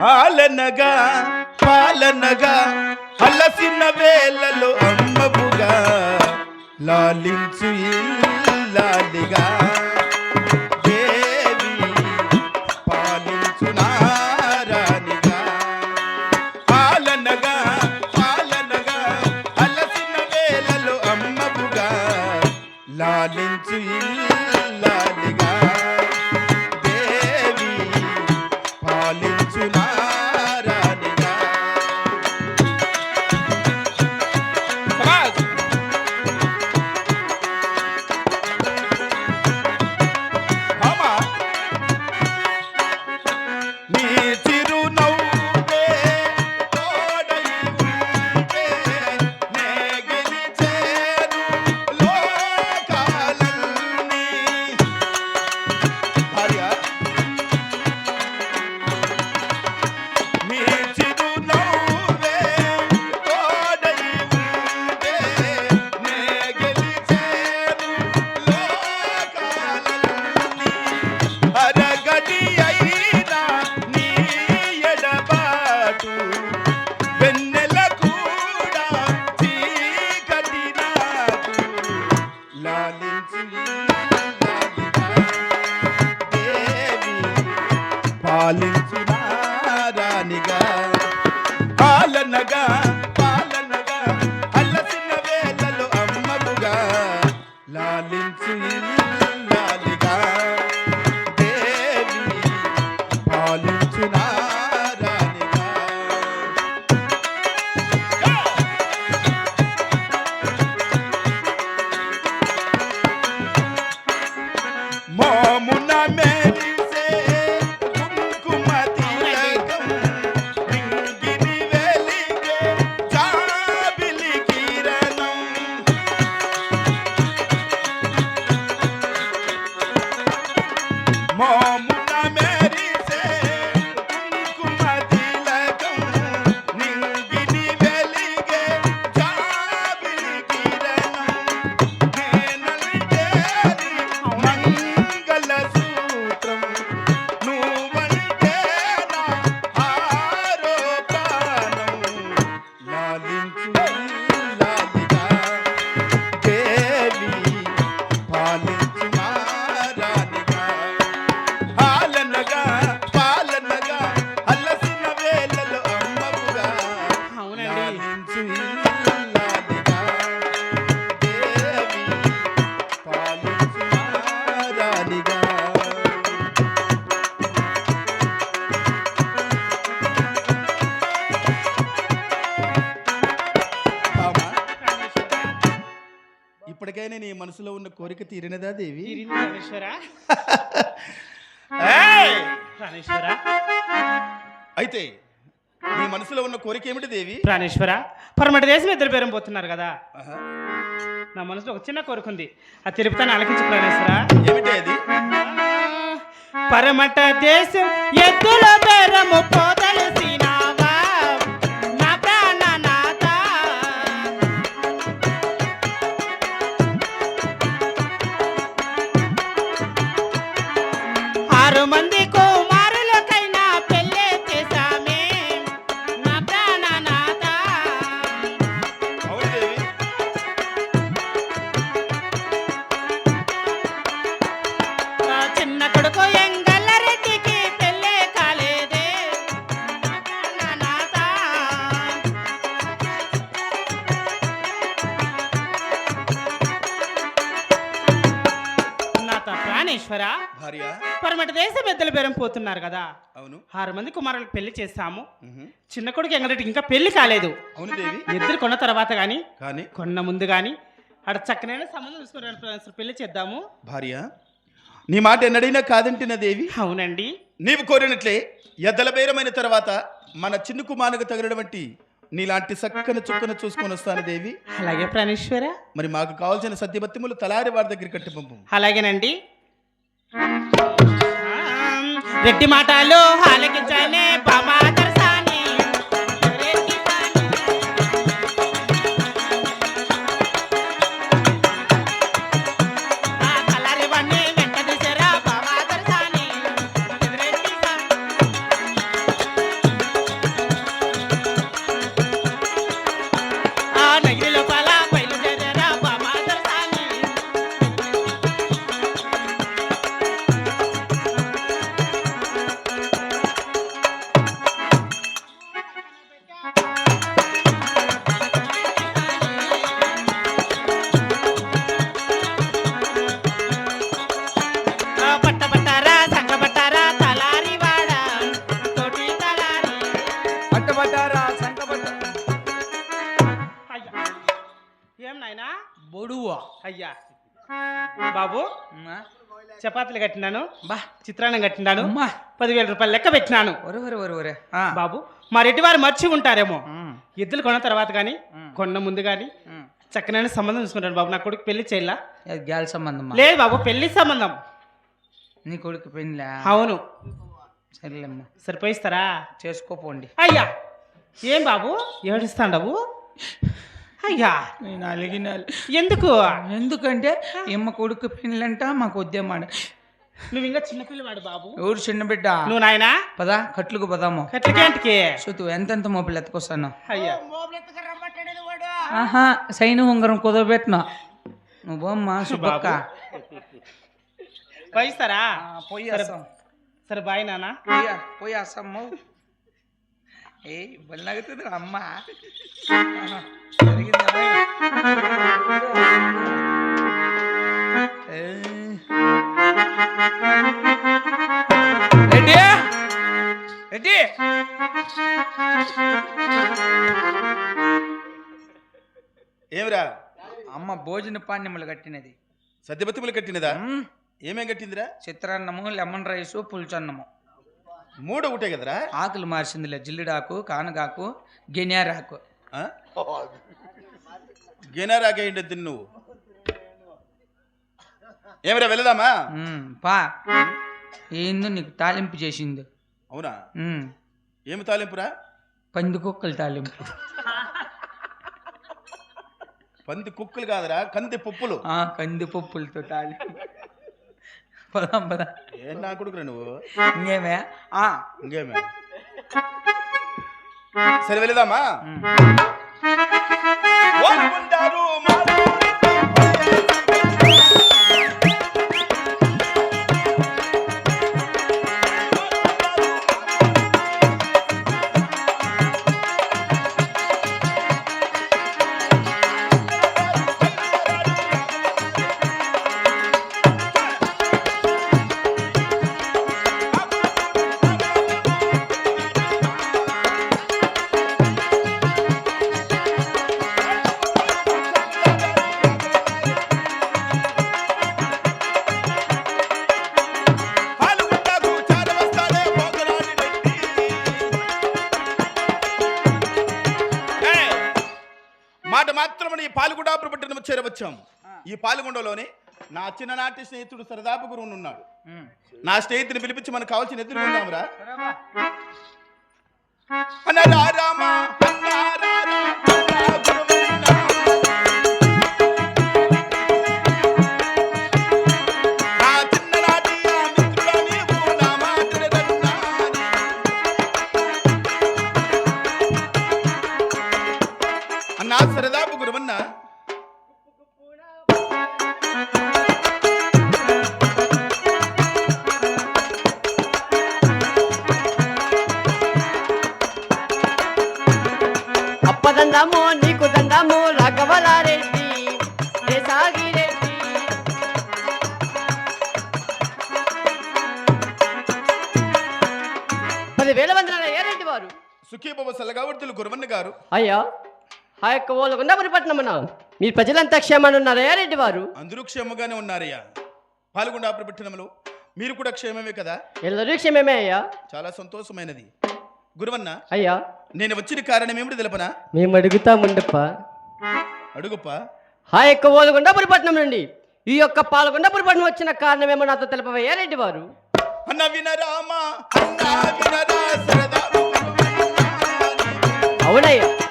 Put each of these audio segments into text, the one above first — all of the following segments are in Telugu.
ఆలనగా పాలనగా అలసిన వేళలో అమ్మబుగా లాలించు ఇల్లాలిగా. దేవి పాలించు I Charlie. మనసులో ఉన్న కోరిక తీరినదా దేవి? అయితే నీ మనసులో ఉన్న కోరిక ఏమిటి దేవి? ప్రాణేశ్వర పరమటి దేశం ఇద్దరు పేరం పోతున్నారు కదా. నా మనసులో ఒక చిన్న కోరిక ఉంది. అది తెలుపుతాను ఆలకించు ప్రాణేశ్వర ఏమిటి అది? పరమట దేశం ఎద్దుల బేరము పోదలసినావా చిన్న కొడుకు ఎంగల్లరెడ్డికి పెళ్ళే కాలేదే. నా నాథ. నాథ ప్రాణేశ్వర భార్య? పరమటి దేశ పెద్దల బేరం పోతున్నారు కదా. అవును. ఆరు మంది కుమారులకు పెళ్ళి చేస్తాము. చిన్న కొడుకు ఎంగరెడ్డికి ఇంకా పెళ్ళి కాలేదు. అవును దేవి. ఇద్దరు కొన్న తర్వాత కానీ కానీ? కొన్న ముందు కానీ అక్కడ చక్కనైన సంబంధం చూసుకుని పెళ్ళి చేద్దాము. భార్య? నీ మాట ఎన్నడైనా కాదంటిన దేవి. అవునండి. నీవు కోరినట్లే ఎద్దల బేరమైన తర్వాత మన చిన్న కుమారుకు తగినటువంటి నీలాంటి చక్కని చుక్కను చూసుకొని వస్తాను దేవి. అలాగే ప్రాణేశ్వర. మరి మాకు కావాల్సిన సత్యబత్తిములు తలారి వారి దగ్గర కట్టి పంపు. అలాగేనండి. రెడ్డి మాటలు ఆలకించానే బామాదర్ బాబు. చపాతీలు కట్టినాను. బా. చిత్రాన్నం కట్టినాను. పదివేల రూపాయలు లెక్క పెట్టినాను. బాబు మా రెడ్డి వారు మర్చి ఉంటారేమో. ఎద్దులు కొన్న తర్వాత కానీ కొన్న ముందు కానీ. చక్కనైన సంబంధం చూసుకుంటాను బాబు. నా కొడుకు పెళ్ళి చేయాల? గ్యాల్ సంబంధమా లేదు బాబు పెళ్ళి సంబంధం. నీ కొడుకు పెళ్ళా? అవును. సరేలేమ్మా. సరిపోయిస్తారా? చేసుకోపోండి అయ్యా! ఏం బాబు? ఏడుస్తాండవు? అయ్యా. నేను అలిగిన ఎందుకు? ఎందుకంటే ఎమ్మ కొడుకు పెళ్ళంట మాకు వద్దేమాట నువ్వు ఇంకా చిన్నపిల్లవాడు బాబు. ఎవరు చిన్న బిడ్డ? నువ్వు నాయనా? పదా కట్లుకు పదాము. కట్లకేంటికి చూతు ఎంతెంత మోపిల్ ఎత్తుకొస్తాను? అయ్యా. ఆహా సైను ఉంగరం కుదరబెట్టిన నువ్వు బొమ్మ సుబ్బక్క. పోయిస్తారా? పోయి సరే. బాయ్ నాన్న పోయి పోయి ఏ అమ్మ. ఆహా, జరిగిందా? ఏ. రెడ్డి? రెడ్డి? ఏమిరా? అమ్మ భోజన పాణ్యములు కట్టినది. సత్యపతిములు కట్టినదా? ఏమేం కట్టిందిరా? చిత్రాన్నము లెమన్ రైసు పులుచన్నము మూడు ఒకటే కదరా? ఆకులు మార్చిందిలే జిల్లిడాకు కానగాకు గెన్యారాకు. ఆ? గినారాకేంటి తిన్ను నువ్వు? ఏమిరా వెళదామా? పా. ఏందో నీకు తాలింపు చేసింది. అవునా? ఏమి తాలింపురా? పంది కుక్కలు తాలింపు. పంది కుక్కలు కాదురా కంది పప్పులు. ఆ కంది పప్పులతో తాలింపు. పదాం పదా ఏం నా కొడుకురా నువ్వు ఇంకేమే ఆ, ఇంకేమే సరే వెళదామా మాత్రమని ఈ పాల్గొండాపురం పట్టణం చేరవచ్చాం ఈ పాల్గొండలోని నా చిన్ననాటి స్నేహితుడు సరదాపు గురువును ఉన్నాడు. నా స్నేహితుని పిలిపించి మనకు కావాల్సిన ఎదురు ఉన్నామురా సరేవా? అన్నరా రామ, సుఖీబాబు సల్లగావర్తులు గురువన్న గారు. అయ్యా ఆ యొక్క మీ ప్రజలంతా క్షేమాన్ని ఉన్నారా రెడ్డి వారు? అందరూ క్షేమంగానే ఉన్నారయ్యా. పాల్గొండాపురం పట్టణంలో మీరు కూడా క్షేమమే కదా? ఎల్లరూ క్షేమమే అయ్యా. చాలా సంతోషమైనది. గురువన్న అయ్యా. నేను వచ్చిన కారణం ఏమిటి తెలపనా? మేము అడుగుతాముండప్ప అడుగుప్ప? ఆ యొక్క ఓలగుండపురి పట్టణం నుండి ఈ యొక్క పాల్గొండపురి పట్టణం వచ్చిన కారణమేమో నాతో తెలపవయ్యా రెడ్డి వారు? అన్న వినరామా అన్న వినరా సరదా. అవునయ్యా ఏడు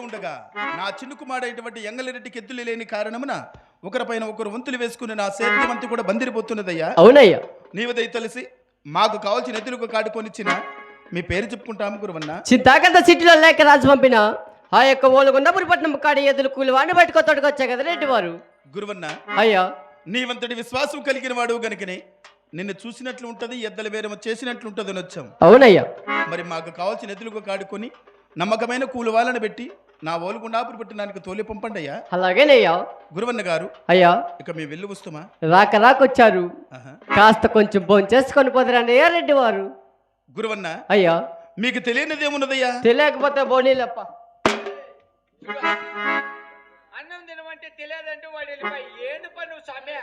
కలిగి ఉండగా నా చిన్న కుమారుడైనటువంటి ఎంగలరెడ్డికి ఎద్దులు లేని కారణమున ఒకరిపైన ఒకరు వంతులు వేసుకుని నా సేద్యమంతా కూడా బందిరిపోతున్నదయ్యా. అవునయ్యా. నీవు దయ తెలిసి మాకు కావాల్సిన ఎద్దులకు కాడుకొనిచ్చిన మీ పేరు చెప్పుకుంటాము గురువన్న. చింతాకంత సిటీలో లేక రాజు పంపిన ఆ యొక్క ఓలుగుండపురి పట్నం కాడి ఎదురు కూలి వాడిని పట్టుకో తోడుకొచ్చా కదా రెడ్డి వారు? గురువన్న అయ్యా. నీవంతటి విశ్వాసం కలిగిన వాడు గనుకనే నిన్ను చూసినట్లు ఉంటది ఎద్దల వేరమ చేసినట్లు ఉంటది అని వచ్చాం. అవునయ్యా. మరి మాకు కావాల్సిన ఎదులుగా కాడుకొని నమ్మకమైన కూలి వాళ్ళని పెట్టి నా ఓలుగుండాపురి పెట్టడానికి తోలి పంపండి అయ్యా. అలాగేనయ్యా గురువన్న గారు అయ్యా. ఇక మీ వెళ్ళి వస్తామా? రాక రాకొచ్చారు ఆహా. కాస్త కొంచెం భోజనం చేసుకొని పోతారండి అయ్యా రెడ్డి వారు. గురువన్న అయ్యా. మీకు తెలియనిది ఏమున్నదయ్యా తెలియకపోతే బోనీలప్ప. అన్నం తినమంటే తెలియదంటే వాడు వెళ్ళిపోయి ఏంది పని నువ్వు సామె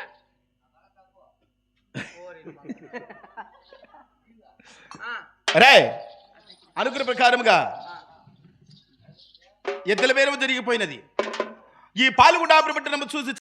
రే అనుకున్న ప్రకారముగా ఎద్దల వేరము జరిగిపోయినది ఈ పాల్గొండ పట్టణము చూసి